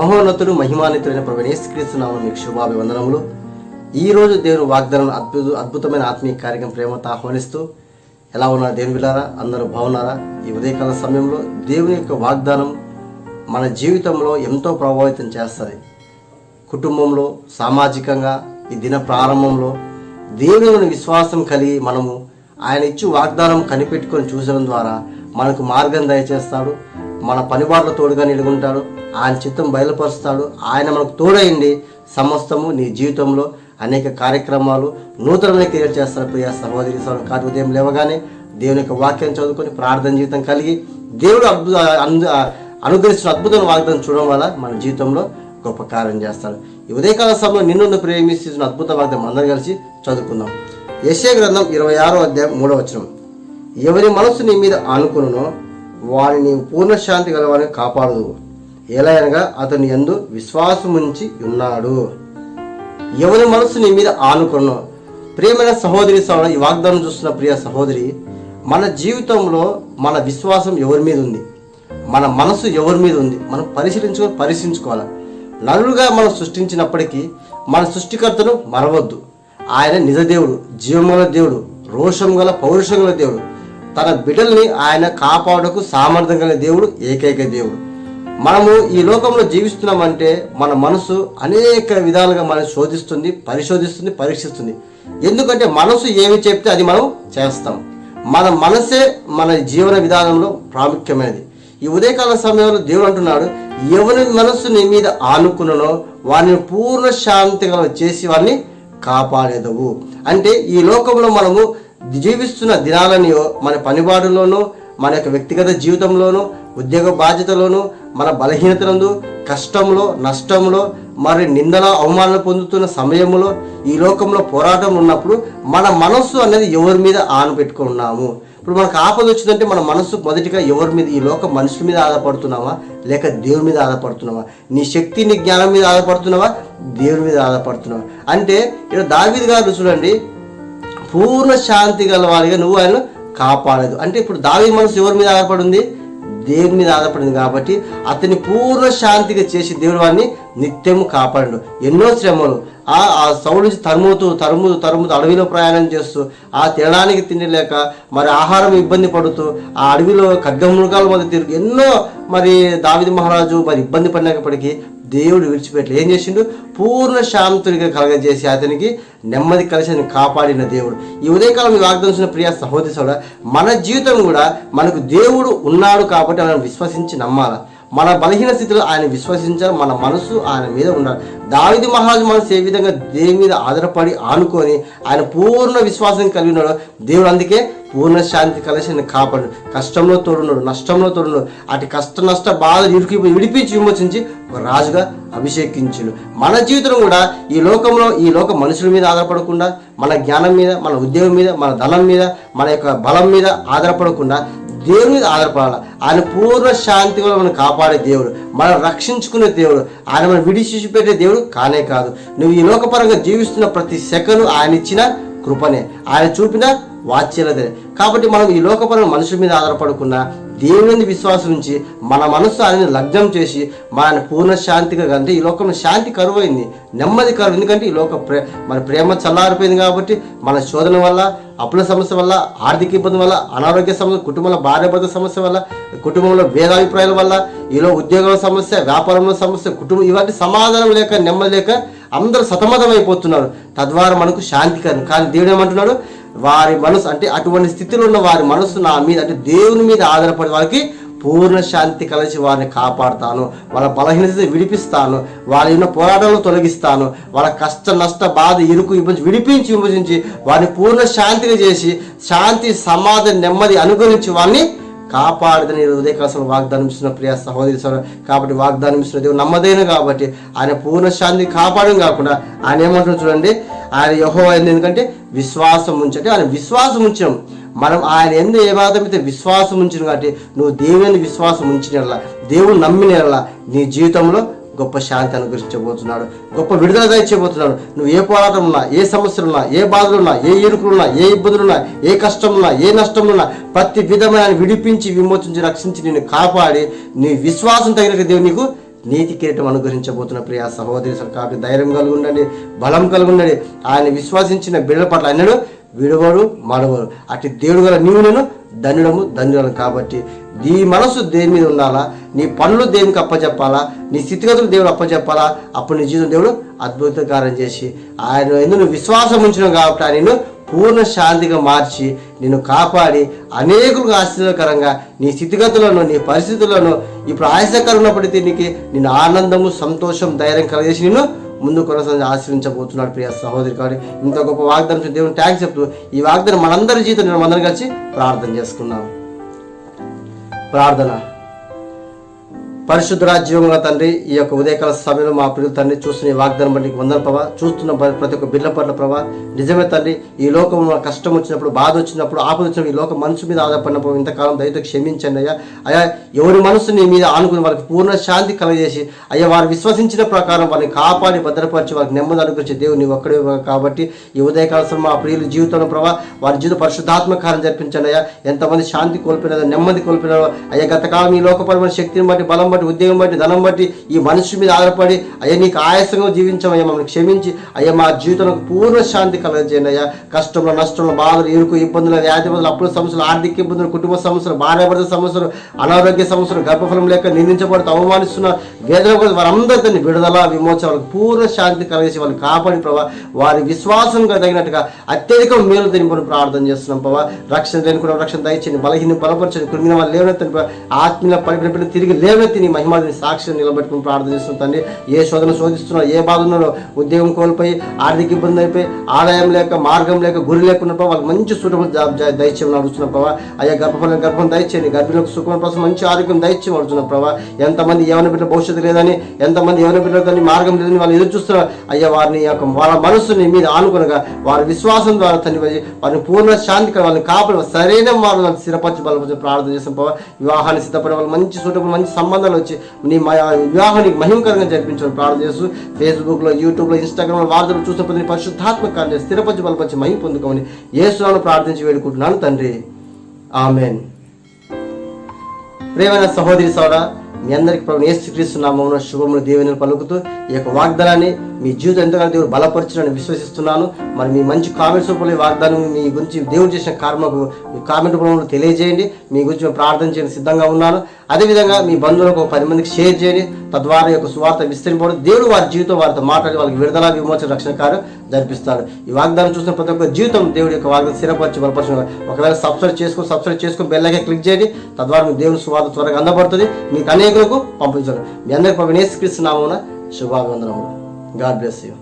మహోన్నతుడు మహిమాన్వితుడైన ప్రభు యేసుక్రీస్తునామం మీకు శుభాభివందనములు. ఈ రోజు దేవుని వాగ్దానం అద్భుత అద్భుతమైన ఆత్మీయ కార్యక్రమం ప్రేమతో ఆహ్వానిస్తూ ఎలా ఉన్నారు దేవుని విలారా అందరూ బాగున్నారా? ఈ ఉదయకాల సమయంలో దేవుని యొక్క వాగ్దానం మన జీవితంలో ఎంతో ప్రభావితం చేస్తుంది. కుటుంబంలో సామాజికంగా ఈ దిన ప్రారంభంలో దేవుని విశ్వాసం కలిగి మనము ఆయన ఇచ్చి వాగ్దానం కనిపెట్టుకొని చూసడం ద్వారా మనకు మార్గం దయచేస్తాడు. మన పనిబాట్ల తోడుగా నిలుగుంటాడు. ఆయన చిత్తం బయలుపరుస్తాడు. ఆయన మనకు తోడైంది సమస్తము నీ జీవితంలో అనేక కార్యక్రమాలు నూతనమైన క్రియేట్ చేస్తారు ప్రియ సహోదరి సహోదరు కాదు ఉదయం లేవగానే దేవుని యొక్క వాక్యం చదువుకొని ప్రార్థన జీవితం కలిగి దేవుడు అద్భుత అనుగ్రహించిన అద్భుతమైన వాగ్దానం చూడడం వల్ల మన జీవితంలో గొప్ప కార్యం చేస్తాడు. ఈ ఉదయకాల సమయంలో నిన్ను ప్రేమిస్తున్న అద్భుత వాగ్దానం అందరం కలిసి చదువుకుందాం. యశే గ్రంథం ఇరవై ఆరో అధ్యాయం మూడో వచనం. ఎవరి మనస్సు నీ మీద ఆనుకును వారిని నీవు పూర్ణ శాంతి గలవారిని కాపాడదు ఎలా అనగా అతని ఎందు విశ్వాసముంచి ఉన్నాడు. ఎవరి మనసు నీ మీద ఆనుకును. ప్రియమైన సహోదరి సహోదరు ఈ వాగ్దానం చూస్తున్న ప్రియ సహోదరి మన జీవితంలో మన విశ్వాసం ఎవరి మీద ఉంది? మన మనసు ఎవరి మీద ఉంది? మనం పరిశీలించుకొని పరిశీలించుకోవాలి? నలుగా మనం సృష్టించినప్పటికీ మన సృష్టికర్తను మరవద్దు. ఆయన నిజదేవుడు జీవముల దేవుడు రోషం గల పౌరుషం గల దేవుడు. తన బిడ్డల్ని ఆయన కాపాడకు సామర్థ్యం కలిగిన దేవుడు ఏకైక దేవుడు. మనము ఈ లోకంలో జీవిస్తున్నామంటే మన మనసు అనేక విధాలుగా మనం శోధిస్తుంది పరిశోధిస్తుంది పరీక్షిస్తుంది. ఎందుకంటే మనసు ఏమి చెప్తే అది మనం చేస్తాం. మన మనసే మన జీవన విధానంలో ప్రాముఖ్యమైనది. ఈ ఉదయకాల సమయంలో దేవుడు అంటున్నాడు ఎవరి మనస్సుని మీద ఆనుకున్ననో వారిని పూర్ణ శాంతిగా చేసి వారిని కాపాడేదవు. అంటే ఈ లోకంలో మనము జీవిస్తున్న దినాలని మన పనిబాటులోనూ మన యొక్క వ్యక్తిగత జీవితంలోనూ ఉద్యోగ బాధ్యతలోనూ మన బలహీనతలందు కష్టంలో నష్టంలో మరి నిందల అవమానాలు పొందుతున్న సమయంలో ఈ లోకంలో పోరాటం ఉన్నప్పుడు మన మనస్సు అనేది ఎవరి మీద ఆన పెట్టుకున్నాము? ఇప్పుడు మనకు ఆపద వచ్చిందంటే మన మనస్సు మొదటిగా ఎవరి మీద ఈ లోక మనుషుల మీద ఆధారపడుతున్నావా? లేక దేవుని మీద ఆధారపడుతున్నావా? నీ శక్తి నీ జ్ఞానం మీద ఆధారపడుతున్నావా? దేవుని మీద ఆధారపడుతున్నావా? అంటే ఇక్కడ దావీద్ గారు చూడండి పూర్ణ శాంతి గల వారిగా నువ్వు ఆయన కాపాడదు. అంటే ఇప్పుడు దావి మనసు ఎవరి మీద ఆధారపడి ఉంది దేవుని మీద ఆధారపడింది కాబట్టి అతని పూర్ణ శాంతిగా చేసి దేవుడు వాడిని నిత్యము కాపాడు ఎన్నో శ్రమలు. ఆ ఆ సౌడు నుంచి తరుముతూ తరుముతూ తరుముతూ అడవిలో ప్రయాణం చేస్తూ ఆ తినడానికి తిండి లేక మరి ఆహారం ఇబ్బంది పడుతూ ఆ అడవిలో ఖడ్గమృగాల మధ్య తిరుగు ఎన్నో మరి దావిది మహారాజు మరి ఇబ్బంది పడినప్పటికీ దేవుడు విడిచిపెట్టలే. ఏం చేసిండు? పూర్ణ శాంతునిగా కలగజేసి అతనికి నెమ్మది కలిసి అతన్ని కాపాడిన దేవుడు. ఈ ఉదయకాలం ఈ ప్రియ సహోదరి మన జీవితం కూడా మనకు దేవుడు ఉన్నాడు కాబట్టి మనం విశ్వసించి నమ్మాల? మన బలహీన స్థితిలో ఆయన విశ్వసించాలి మన మనసు ఆయన మీద ఉండాలి. దావిది మహారాజు మనసు ఏ విధంగా దేవుని మీద ఆధారపడి ఆనుకొని ఆయన పూర్ణ విశ్వాసం కలిగి ఉన్నాడు దేవుడు అందుకే పూర్ణ శాంతి కలిసి కాపాడు. కష్టంలో తోడున్నాడు నష్టంలో తోడున్నాడు. అటు కష్ట నష్ట బాధ ఇరికి విడిపించి విమోచించి ఒక రాజుగా అభిషేకించుడు మన జీవితం కూడా ఈ లోకంలో ఈ లోక మనుషుల మీద ఆధారపడకుండా మన జ్ఞానం మీద మన ఉద్యోగం మీద మన ధనం మీద మన యొక్క బలం మీద ఆధారపడకుండా దేవుని ఆధారపడాలి? ఆయన పూర్ణ శాంతి కూడా మనం కాపాడే దేవుడు మనం రక్షించుకునే దేవుడు ఆయన మనం విడిచి పెట్టే దేవుడు కానే కాదు. నువ్వు ఈ లోకపరంగా జీవిస్తున్న ప్రతి సెకను ఆయన ఇచ్చిన కృపనే ఆయన చూపిన వాచ్యలదే కాబట్టి మనం ఈ లోకపరంగా మనుషుల మీద ఆధారపడకుండా దేవుని విశ్వాసం ఉంచి మన మనసు ఆయనని లగ్నం చేసి మన పూర్ణ శాంతిగా అంటే ఈ లోకంలో శాంతి కరువైంది నెమ్మది కరువు. ఎందుకంటే ఈ లోక ప్రే మన ప్రేమ చల్లారిపోయింది కాబట్టి మన శోధన వల్ల అప్పుల సమస్య వల్ల ఆర్థిక ఇబ్బంది వల్ల అనారోగ్య సమస్య కుటుంబంలో భార్య భర్త సమస్య వల్ల కుటుంబంలో భేదాభిప్రాయాల వల్ల ఈలో ఉద్యోగం సమస్య వ్యాపారంలో సమస్య కుటుంబం ఇవన్నీ సమాధానం లేక నెమ్మది లేక అందరూ సతమతం అయిపోతున్నారు తద్వారా మనకు శాంతి కరం కానీ దేవుడు ఏమంటున్నాడు? వారి మనసు అంటే అటువంటి స్థితిలో ఉన్న వారి మనసు నా మీద అంటే దేవుని మీద ఆధారపడి వారికి పూర్ణ శాంతి కలిసి వారిని కాపాడుతాను. వాళ్ళ బలహీనత విడిపిస్తాను. వాళ్ళ ఉన్న పోరాటాలను తొలగిస్తాను. వాళ్ళ కష్ట నష్ట బాధ ఇరుకు విభజించి విడిపించి విభజించి వారిని పూర్ణ శాంతిని చేసి శాంతి సమాధి నెమ్మది అనుగ్రహించి వారిని కాపాడదని ఉదయకాశం వాగ్దానం ఇస్తున్న ప్రియ సహోదరి కాబట్టి వాగ్దానం ఇస్తున్న దేవుడు నమ్మదైన కాబట్టి ఆయన పూర్ణ శాంతి కాపాడడం కాకుండా ఆయన ఏమంటున్నారు చూడండి? ఆయన యహో ఎందుకంటే విశ్వాసం ఉంచండి. ఆయన విశ్వాసం ఉంచడం మనం ఆయన ఎందు ఏ మాత్రం విశ్వాసం ఉంచిన కాబట్టి నువ్వు దేవుని విశ్వాసం ఉంచిన దేవుడు నమ్మిన నీ జీవితంలో గొప్ప శాంతి అనుగ్రహించబోతున్నాడు గొప్ప విడుదల దయచేయబోతున్నాడు. నువ్వు ఏ పోరాటం ఉన్నా ఏ సమస్యలు ఉన్నా ఏ బాధలున్నా ఏ ఇరుకులున్నా ఏ ఇబ్బందులున్నా ఏ కష్టమున్నా ఏ నష్టమున్నా ప్రతి విధమైన విడిపించి విమోచించి రక్షించి నేను కాపాడి నీ విశ్వాసం తగినట్టు దేవుడు నీకు నీతి కిరీటం అనుగ్రహించబోతున్న ప్రియ సహోదరి కాబట్టి ధైర్యం కలిగి ఉండండి బలం కలిగి ఉండండి ఆయన విశ్వసించిన బిడ్డల పట్ల అన్నడు విడవడు మడవడు అటు దేవుడు గల నీవు నేను ధన్యుడము ధన్యులను కాబట్టి. నీ మనసు దేని మీద ఉండాలా? నీ పనులు దేవునికి అప్పచెప్పాలా నీ స్థితిగతులు దేవుడు అప్పచెప్పాలా అప్పుడు నీ జీవితం దేవుడు అద్భుత కార్యం చేసి ఆయన ఎందుకు విశ్వాసం ఉంచిన కాబట్టి ఆయన పూర్ణ శాంతిగా మార్చి నిన్ను కాపాడి అనేకులకు ఆశ్చర్యకరంగా నీ స్థితిగతులను నీ పరిస్థితులను ఇప్పుడు ఆయాసకరం ఉన్నప్పటికీ నీకు నిన్ను ఆనందము సంతోషం ధైర్యం కలిగేసి నిన్ను ముందు కొనసాగి ఆశ్రయించబోతున్నాడు ప్రియ సహోదరి కాబట్టి ఇంత గొప్ప వాగ్దానం దేవుని ట్యాక్స్ చెప్తూ ఈ వాగ్దానం మనందరి జీవితం నేను అందరం కలిసి ప్రార్థన చేసుకున్నాం ప్రార్థన. పరిశుద్ధరాజ్యంగా జీవంగా తండ్రి ఈ యొక్క ఉదయకాల సమయంలో మా ప్రియుల తండ్రి చూస్తున్న ఈ వాగ్దానం బట్టి నీకు వందన ప్రభా. చూస్తున్న ప్రతి ఒక్క బిడ్డ పట్ల ప్రభా నిజమే తండ్రి ఈ లోకం కష్టం వచ్చినప్పుడు బాధ వచ్చినప్పుడు ఆపద వచ్చినప్పుడు ఈ లోకం మనసు మీద ఆధారపడినప్పుడు ఇంతకాలం దయతో క్షమించండి అయ్యా. అయ్యా ఎవరి మనసు నీ మీద ఆనుకుని వారికి పూర్ణ శాంతి కలగజేసి అయ్యా వారు విశ్వసించిన ప్రకారం వారిని కాపాడి భద్రపరిచి వారికి నెమ్మది అనుగ్రహించే దేవుని ఒక్కడే కాబట్టి ఈ ఉదయకాల సమయం మా ప్రియుల జీవితంలో ప్రభా వారి జీవిత పరిశుద్ధాత్మ కార్యం జరిపించండి అయ్యా. ఎంతమంది శాంతి కోల్పోయినారో నెమ్మది కోల్పోయినారో అయ్యా గతకాలం ఈ లోకపరమైన శక్తిని బట్టి బలం బట్టి ఉద్యోగం బట్టి ధనం బట్టి ఈ మనిషి మీద ఆధారపడి అయ్యా నీకు ఆయాసంగా జీవించమయ్యా మమ్మల్ని క్షమించి. అయ్యా మా జీవితంలో పూర్ణ శాంతి కలగజేయండి అయ్యా. కష్టంలో నష్టంలో బాధలు ఇరుకు ఇబ్బందులు వ్యాధి అప్పుల సమస్యలు ఆర్థిక ఇబ్బందులు కుటుంబ సమస్యలు భార్యాభర్త సమస్యలు అనారోగ్య సమస్యలు గర్భఫలం లేక నిందించబడుతూ అవమానిస్తున్న వేదన కూడా వారందరినీ విడుదల విమోచన వాళ్ళకి పూర్ణ శాంతి కలిగేసి వాళ్ళని కాపాడి ప్రభా. వారి విశ్వాసంగా తగినట్టుగా అత్యధిక మేలు తినిపని ప్రార్థన చేస్తున్నాం ప్రభా. రక్షణ లేని కూడా రక్షణ దయచేయండి బలహీన బలపరచండి కృంగిన వాళ్ళు లేవనెత్తని ఆత్మీయ పరిపడిన తిరిగి లేవనెత్తిని మహిమాదిని సాక్షిని నిలబెట్టుకుని ప్రార్థన చేస్తున్నాం తండ్రి ఏ శోధన శోధిస్తున్నా ఏ బాధ ఉన్నారో ఉద్యోగం కోల్పోయి ఆర్థిక ఇబ్బంది అయిపోయి ఆదాయం లేక మార్గం లేక గురి లేకుండా వాళ్ళకి మంచి సూటబుల్ జాబ్ దయచేయమని అడుగుతున్న ప్రభావ అయ్యా గర్భఫలం గర్భం దయచేయండి. గర్భిణులకు సుఖం కోసం మంచి ఆరోగ్యం దయచేయమని అడుగుతున్న ప్రభావ ఎంతమంది యవన బిడ్డ భవిష్యత్తు లేదని ఎంతమంది యవన కానీ మార్గం లేదని వాళ్ళు ఎదురు చూస్తున్నారు. అయ్యా వారిని యొక్క వాళ్ళ మనసుని మీద ఆనుకునగా వారి విశ్వాసం ద్వారా తండ్రి వారిని పూర్ణ శాంతి వాళ్ళని కాపాడు సరైన మార్గం స్థిరపరచి బలపరిచి ప్రార్థన చేసిన ప్రభావ వివాహాన్ని సిద్ధపడే వాళ్ళు మంచి సూటబుల్ మంచి సంబంధాలు వచ్చి నీ వివాహం నీకు మహిమకరంగా జరిపించమని ప్రార్థన చేస్తూ ఫేస్బుక్లో యూట్యూబ్లో ఇన్స్టాగ్రామ్లో వార్తలు చూసిన ప్రతి పరిశుద్ధాత్మక కార్యం స్థిరపరిచి బలపరిచి మహిమ పొందుకోమని యేసునామములో ప్రార్థించి వేడుకుంటున్నాను తండ్రి. ఆమెన్. ప్రేమైన సహోదరి సోదర మీ అందరికి ప్రభు యేసుక్రీస్తు నామమున శుభములు దేవుని పలుకుతూ ఈ యొక్క వాగ్దానాన్ని మీ జీవితం ఎంతగానో దేవుడు బలపరచునని విశ్వసిస్తున్నాను. మరి మీ మంచి కామెంట్స్ రూపంలో ఈ వాగ్దానం మీ గురించి దేవుడు చేసిన కార్మకు మీ కామెంట్ రూపంలో తెలియజేయండి. మీ గురించి మేము ప్రార్థన చేయడం సిద్ధంగా ఉన్నాను. అదేవిధంగా మీ బంధువులకు ఒక పది మందికి షేర్ చేయండి. తద్వారా యొక్క సువార్త విస్తరింపడం దేవుడు వారి జీవితం వారితో మాట్లాడి వాళ్ళకి విడుదల విమోచన రక్షణ కార్యం జరిపిస్తాడు. ఈ వాగ్దానం చూసిన ప్రతి ఒక్క జీవితం దేవుడి యొక్క వాగ్దానం స్థిరపరిచి బలపరచు ఒకవేళ సబ్స్క్రైబ్ చేసుకొని సబ్స్క్రైబ్ చేసుకొని బెల్లకే క్లిక్ చేయండి. తద్వారా మీ దేవుని సువార్త త్వరగా అందబడుతుంది. మీకు అనేకులకు పంపించండి మీ అందరికి పంపిణీ క్రీస్తు నామమున శుభాభివందనములు గాడ్ బ్లెస్ యూ